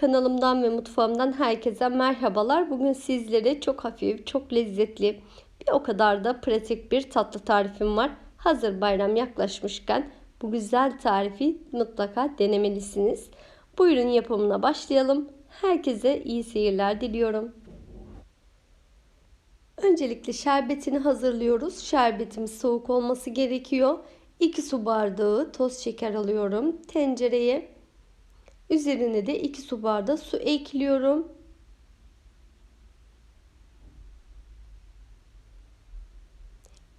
Kanalımdan ve mutfağımdan herkese merhabalar. Bugün sizlere çok hafif, çok lezzetli, bir o kadar da pratik bir tatlı tarifim var. Hazır bayram yaklaşmışken bu güzel tarifi mutlaka denemelisiniz. Buyurun yapımına başlayalım. Herkese iyi seyirler diliyorum. Öncelikle şerbetini hazırlıyoruz. Şerbetimiz soğuk olması gerekiyor. 2 su bardağı toz şeker alıyorum. Tencereye Üzerine de 2 su bardağı su ekliyorum.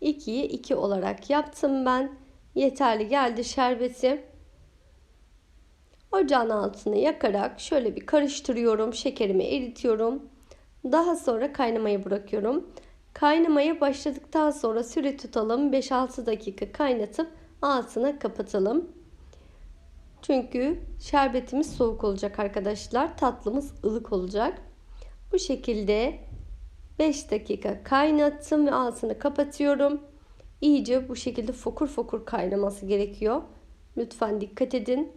İkiye 2 olarak yaptım ben. Yeterli geldi şerbeti. Ocağın altını yakarak şöyle bir karıştırıyorum. Şekerimi eritiyorum. Daha sonra kaynamaya bırakıyorum. Kaynamaya başladıktan sonra süre tutalım. 5-6 dakika kaynatıp altına kapatalım. Çünkü şerbetimiz soğuk olacak arkadaşlar. Tatlımız ılık olacak. Bu şekilde 5 dakika kaynattım ve altını kapatıyorum. İyice bu şekilde fokur fokur kaynaması gerekiyor. Lütfen dikkat edin.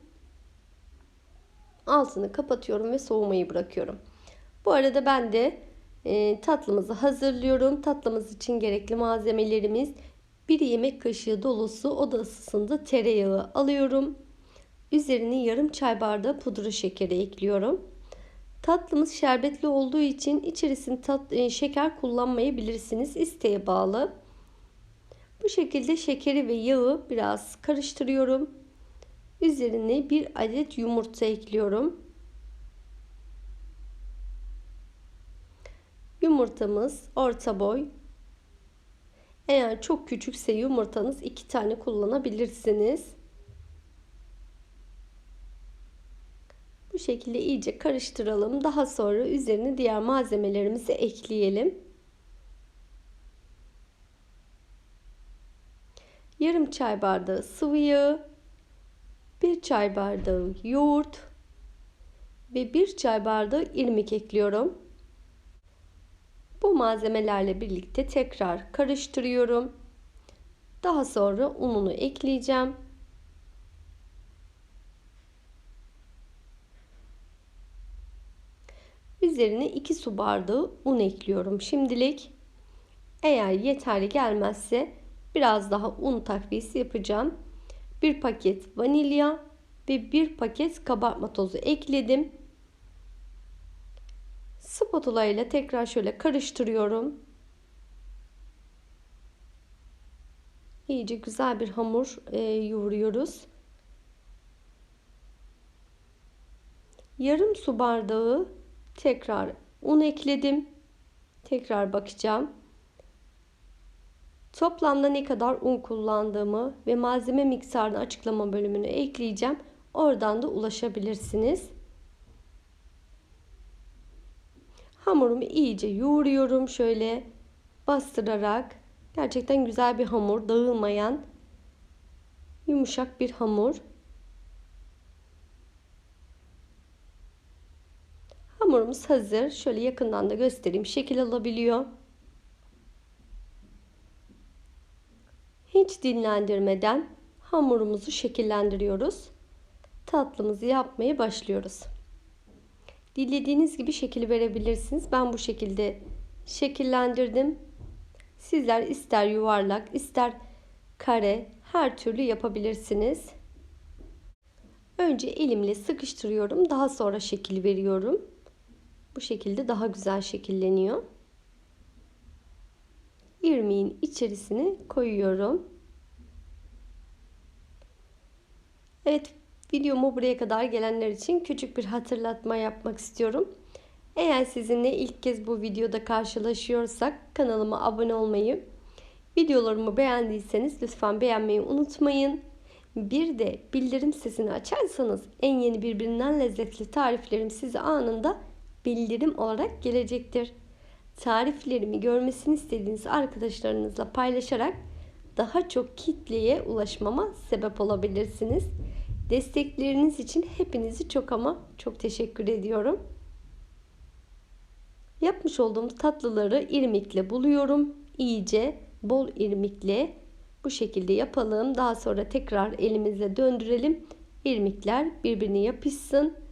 Altını kapatıyorum ve soğumayı bırakıyorum. Bu arada ben de e, tatlımızı hazırlıyorum. Tatlımız için gerekli malzemelerimiz bir yemek kaşığı dolusu oda ısısında tereyağı alıyorum. Üzerine yarım çay bardağı pudra şekeri ekliyorum. Tatlımız şerbetli olduğu için içerisinde tat, e, şeker kullanmayabilirsiniz. isteğe bağlı. Bu şekilde şekeri ve yağı biraz karıştırıyorum. Üzerine bir adet yumurta ekliyorum. Yumurtamız orta boy. Eğer çok küçükse yumurtanız iki tane kullanabilirsiniz. Şekilde iyice karıştıralım. Daha sonra üzerine diğer malzemelerimizi ekleyelim. Yarım çay bardağı sıvı yağ, bir çay bardağı yoğurt ve bir çay bardağı irmik ekliyorum. Bu malzemelerle birlikte tekrar karıştırıyorum. Daha sonra ununu ekleyeceğim. Üzerine 2 su bardağı un ekliyorum şimdilik. Eğer yeterli gelmezse biraz daha un takviyesi yapacağım. Bir paket vanilya ve bir paket kabartma tozu ekledim. Spatula ile tekrar şöyle karıştırıyorum. İyice güzel bir hamur e, yoğuruyoruz. Yarım su bardağı Tekrar un ekledim. Tekrar bakacağım. Toplamda ne kadar un kullandığımı ve malzeme miktarını açıklama bölümüne ekleyeceğim. Oradan da ulaşabilirsiniz. Hamurumu iyice yoğuruyorum şöyle bastırarak. Gerçekten güzel bir hamur, dağılmayan yumuşak bir hamur. Hamurumuz hazır. Şöyle yakından da göstereyim. Şekil alabiliyor. Hiç dinlendirmeden hamurumuzu şekillendiriyoruz. Tatlımızı yapmaya başlıyoruz. Dilediğiniz gibi şekil verebilirsiniz. Ben bu şekilde şekillendirdim. Sizler ister yuvarlak, ister kare her türlü yapabilirsiniz. Önce elimle sıkıştırıyorum. Daha sonra şekil veriyorum. Bu şekilde daha güzel şekilleniyor. İrmiğin içerisine koyuyorum. Evet videomu buraya kadar gelenler için küçük bir hatırlatma yapmak istiyorum. Eğer sizinle ilk kez bu videoda karşılaşıyorsak kanalıma abone olmayı, videolarımı beğendiyseniz lütfen beğenmeyi unutmayın. Bir de bildirim sesini açarsanız en yeni birbirinden lezzetli tariflerim size anında bildirim olarak gelecektir. Tariflerimi görmesini istediğiniz arkadaşlarınızla paylaşarak daha çok kitleye ulaşmama sebep olabilirsiniz. Destekleriniz için hepinizi çok ama çok teşekkür ediyorum. Yapmış olduğum tatlıları irmikle buluyorum. İyice bol irmikle bu şekilde yapalım. Daha sonra tekrar elimizle döndürelim. İrmikler birbirine yapışsın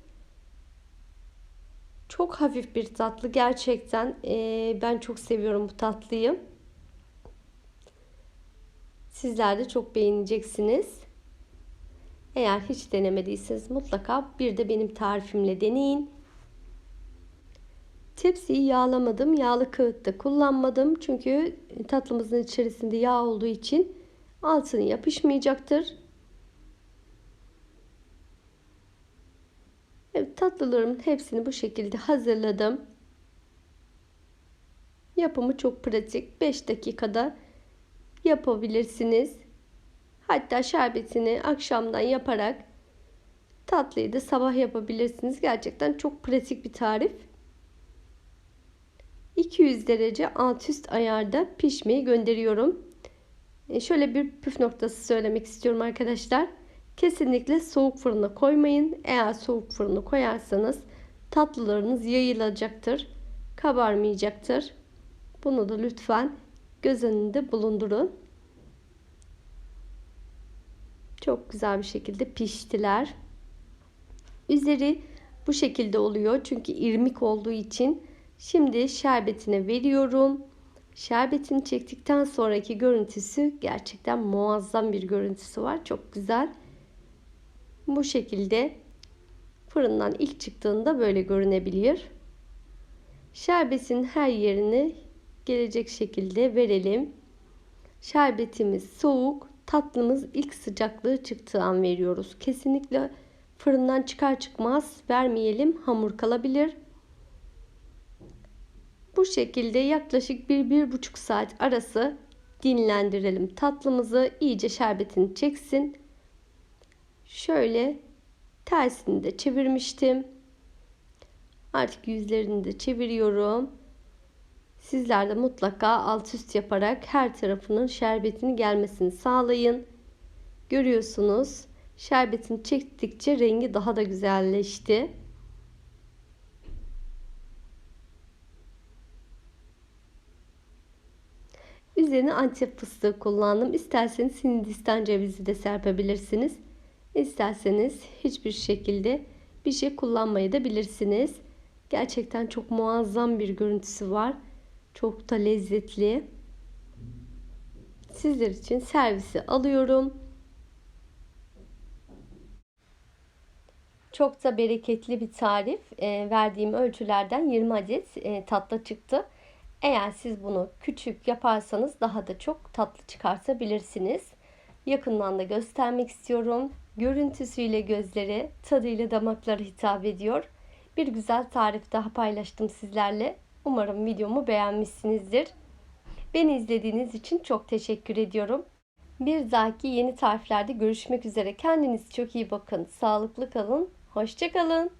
Çok hafif bir tatlı gerçekten. Ee, ben çok seviyorum bu tatlıyı. Sizler de çok beğeneceksiniz. Eğer hiç denemediyseniz mutlaka bir de benim tarifimle deneyin. Tepsiyi yağlamadım. Yağlı kağıt da kullanmadım. Çünkü tatlımızın içerisinde yağ olduğu için altına yapışmayacaktır. Evet, tatlılarımın hepsini bu şekilde hazırladım. Yapımı çok pratik. 5 dakikada yapabilirsiniz. Hatta şerbetini akşamdan yaparak tatlıyı da sabah yapabilirsiniz. Gerçekten çok pratik bir tarif. 200 derece alt üst ayarda pişmeyi gönderiyorum. E, şöyle bir püf noktası söylemek istiyorum arkadaşlar. Kesinlikle soğuk fırına koymayın. Eğer soğuk fırına koyarsanız tatlılarınız yayılacaktır. Kabarmayacaktır. Bunu da lütfen göz önünde bulundurun. Çok güzel bir şekilde piştiler. Üzeri bu şekilde oluyor. Çünkü irmik olduğu için. Şimdi şerbetine veriyorum. Şerbetini çektikten sonraki görüntüsü gerçekten muazzam bir görüntüsü var. Çok güzel. Bu şekilde fırından ilk çıktığında böyle görünebilir. Şerbetin her yerini gelecek şekilde verelim. Şerbetimiz soğuk, tatlımız ilk sıcaklığı çıktığı an veriyoruz. Kesinlikle fırından çıkar çıkmaz vermeyelim, hamur kalabilir. Bu şekilde yaklaşık 1-1,5 saat arası dinlendirelim tatlımızı. iyice şerbetini çeksin. Şöyle tersini de çevirmiştim. Artık yüzlerini de çeviriyorum. Sizler de mutlaka alt üst yaparak her tarafının şerbetini gelmesini sağlayın. Görüyorsunuz şerbetini çektikçe rengi daha da güzelleşti. Üzerine antep fıstığı kullandım. İsterseniz Hindistan cevizi de serpebilirsiniz. İsterseniz hiçbir şekilde bir şey kullanmayı da bilirsiniz. Gerçekten çok muazzam bir görüntüsü var. Çok da lezzetli. Sizler için servisi alıyorum. Çok da bereketli bir tarif. E, verdiğim ölçülerden 20 adet e, tatlı çıktı. Eğer siz bunu küçük yaparsanız daha da çok tatlı çıkartabilirsiniz. Yakından da göstermek istiyorum. Görüntüsüyle gözleri, tadıyla damaklara hitap ediyor. Bir güzel tarif daha paylaştım sizlerle. Umarım videomu beğenmişsinizdir. Beni izlediğiniz için çok teşekkür ediyorum. Bir dahaki yeni tariflerde görüşmek üzere. Kendinize çok iyi bakın. Sağlıklı kalın. Hoşçakalın.